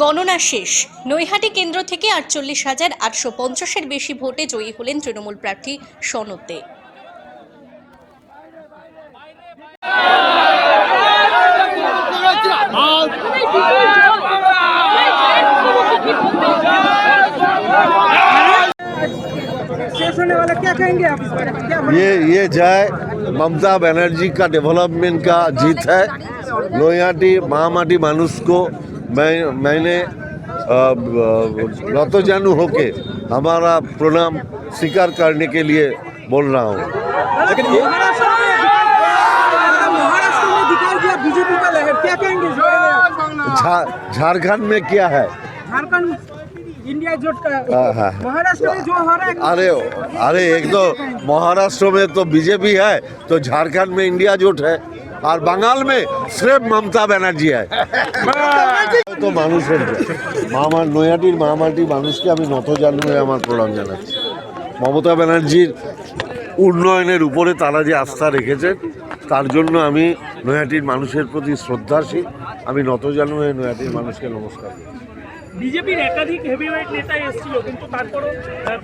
গণনা শেষ নৈহাটি কেন্দ্র থেকে আটচল্লিশ হাজার আটশো পঞ্চাশের বেশি ভোটে জয়ী হলেন তৃণমূল প্রার্থী সনদ দে शेष होने वाला क्या कहेंगे आप इस बारे में क्या ये ये जय ममता बनर्जी का डेवलपमेंट का जीत है लोहियाटी महामाटी मानुष को मैं मैंने रतोजानु होके हमारा प्रणाम स्वीकार करने के लिए बोल रहा हूँ। का झारखंड में क्या है? झारखंड इंडिया जोट हाँ, का हाँ। महाराष्ट्र में जो हो रहा है अरे अरे एक तो महाराष्ट्र में तो बीजेपी है तो झारखंड में इंडिया जुट है। और बंगाल में सिर्फ ममता बनर्जी है তো মানুষের মামার নৈহাটির মামাটি মানুষকে আমি নত জানুয়ে আমার প্রণাম জানাচ্ছি মমতা ব্যানার্জির উন্নয়নের উপরে তারা যে আস্থা রেখেছেন তার জন্য আমি নৈহাটির মানুষের প্রতি শ্রদ্ধাশীল আমি নত জানুয়ে নৈহাটির মানুষকে নমস্কার করি। বিজেপির একাধিক হেভিওয়েট নেতা এসেছিল কিন্তু তারপরও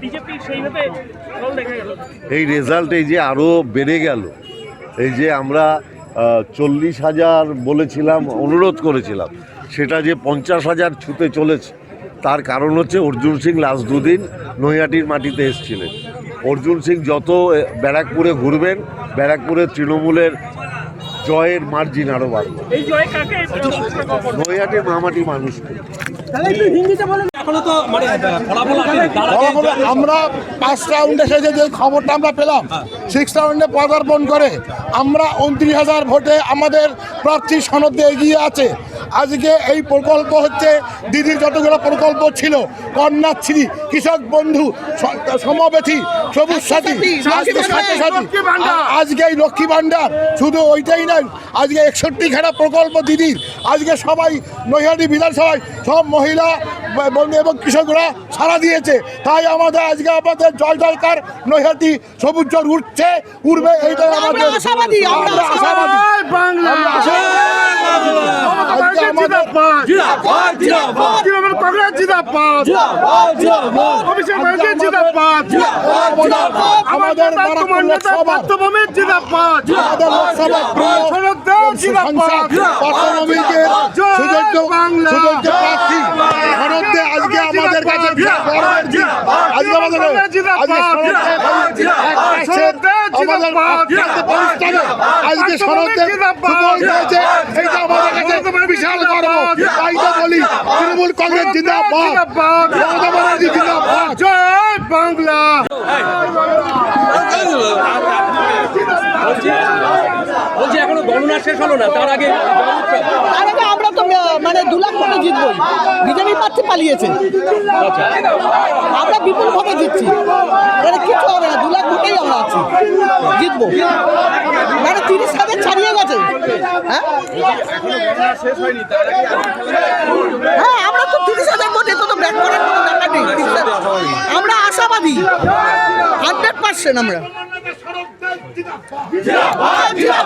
বিজেপি সেইভাবে ফল দেখা গেল না। এই রেজাল্ট এই যে আরও বেড়ে গেল এই যে আমরা চল্লিশ হাজার বলেছিলাম, অনুরোধ করেছিলাম। সেটা যে পঞ্চাশ হাজার ছুতে চলেছে, তার কারণ হচ্ছে অর্জুন সিং লাস্ট দুদিন নৈহাটির মাটিতে এসেছিলেন। অর্জুন সিং যত ব্যারাকপুরে ঘুরবেন, ব্যারাকপুরের তৃণমূলের জয়ের মার্জিন আরও বাড়বে? নৈহাটির মামাটি মানুষকে আমরা পাঁচ রাউন্ডে সেজে যে খবরটা আমরা পেলাম সিক্স রাউন্ডে পদার্পণ করে আমরা উনত্রিশ হাজার ভোটে আমাদের প্রার্থী সনদে এগিয়ে আছে। আজকে এই প্রকল্প হচ্ছে দিদির যতগুলো প্রকল্প ছিল কন্যাশ্রী কৃষক বন্ধু সমবেথী সবুজ সাথী আজকে এই লক্ষ্মী ভাণ্ডার শুধু ওইটাই নয় আজকে একষট্টি খানা প্রকল্প দিদির। আজকে সবাই নৈহাটি বিধানসভায় সব মহিলা বন্ধু এবং কৃষকরা সারা দিয়েছে। তাই আমাদের আজকে আমাদের জয় জয়কার নৈহাটি সবুজ জল উঠছে উঠবে এইটাই আমাদের আশাবাদী আমাদের প্রার্থী শরৎদে আজকে আমাদের কাছে। আজকে আমাদের আজকে আমাদের পরিশ্রমে আজকে শরৎদের সুফল হয়েছে এইটা আমাদের কাছে বিশাল গর্ব। তাই তো বলি তৃণমূল কংগ্রেস জিন্দাবাদ। মমতা ব্যানার্জি জিন্দাবাদ। জয় বাংলা। বলছি এখনও গণনা শেষ হলো না তার আগে মানে দু লাখ ভোটে জিতবো। বিজেপি প্রার্থী পালিয়েছে। আমরা বিপুল ভোটে জিতছি। মানে কিছু হবে না? দু লাখ ভোটেই আমরা আছি। জিতবো। মানে তিরিশ হাজার ছাড়িয়ে গেছে। হ্যাঁ? হ্যাঁ আমরা তো তিরিশ হাজার ভোটে তো ব্যাক করার কোনো ব্যাপার নেই। আমরা আশাবাদী। হান্ড্রেড পার্সেন্ট আমরা। এইবার